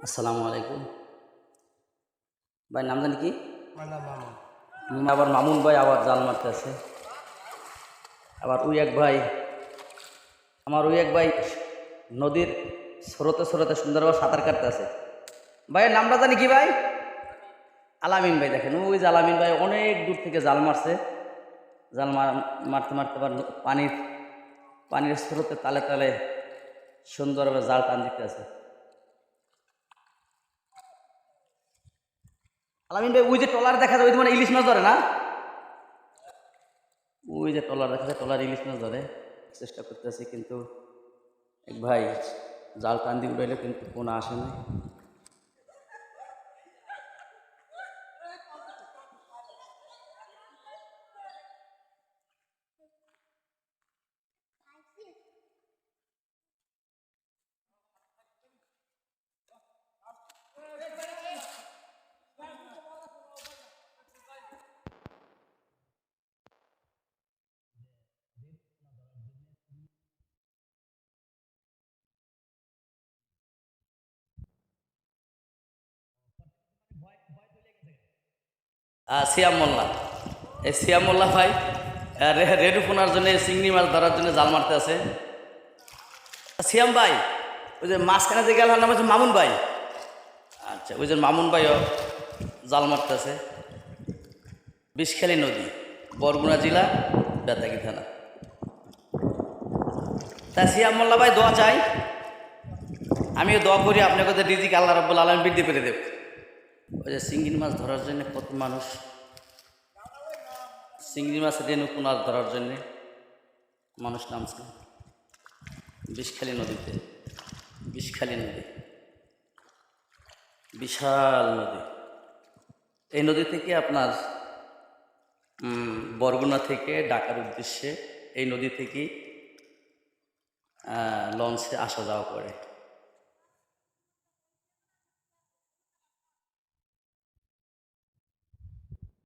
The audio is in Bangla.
আসসালামু আলাইকুম। ভাই নাম জানি কি? আবার মামুন ভাই আবার জাল মারতেছে। আবার ওই এক ভাই আমার ওই এক ভাই নদীর স্রোতে স্রোতে সুন্দরভাবে সাঁতার কাটতেছে। ভাইয়ের নামটা জানি কি ভাই? আলামিন ভাই দেখেন ওই যে আলামিন ভাই অনেক দূর থেকে জাল মারছে। জাল মার- মারতে মারতে আবার পানির পানির স্রোতে তালে তালে সুন্দরভাবে জাল টান দিতে আছে আলামিন ভাই, ওই যে টলার দেখা যায়, ওই মানে ইলিশ মাছ ধরে না? ওই যে টলার দেখা যায় টলার ইলিশ মাছ ধরে। চেষ্টা করতেছি, কিন্তু এক ভাই জাল টান দিয়ে উঠাইলে কিন্তু কোনো আসে না সিয়াম মোল্লা। এই সিয়াম মোল্লা ভাই রেডু ফোনার জন্য, চিংড়ি মাছ ধরার জন্য জাল মারতে আছে। সিয়াম ভাই, ওই যে মাঝখানে যে গেল নাম হচ্ছে মামুন ভাই। আচ্ছা ওই যে মামুন ভাইও জাল মারতে আছে। বিষখালী নদী, বরগুনা জেলা, বেতাগি থানা। তা সিয়াম মোল্লা ভাই, দোয়া চাই। আমিও দোয়া করি, আপনাকে তো রিজিক আল্লাহ রব্বুল আলম বৃদ্ধি করে দেব। ওই যে চিংড়ি মাছ ধরার জন্য কত মানুষ? চিংড়ি মাছ রেণু পোনার ধরার জন্যে মানুষ নামছে। বিষখালী নদীতে বিষখালী নদী বিশাল নদী। এই নদী থেকে আপনার বরগুনা থেকে ডাকার উদ্দেশ্যে এই নদী আহ, লঞ্চে আসা যাওয়া করে।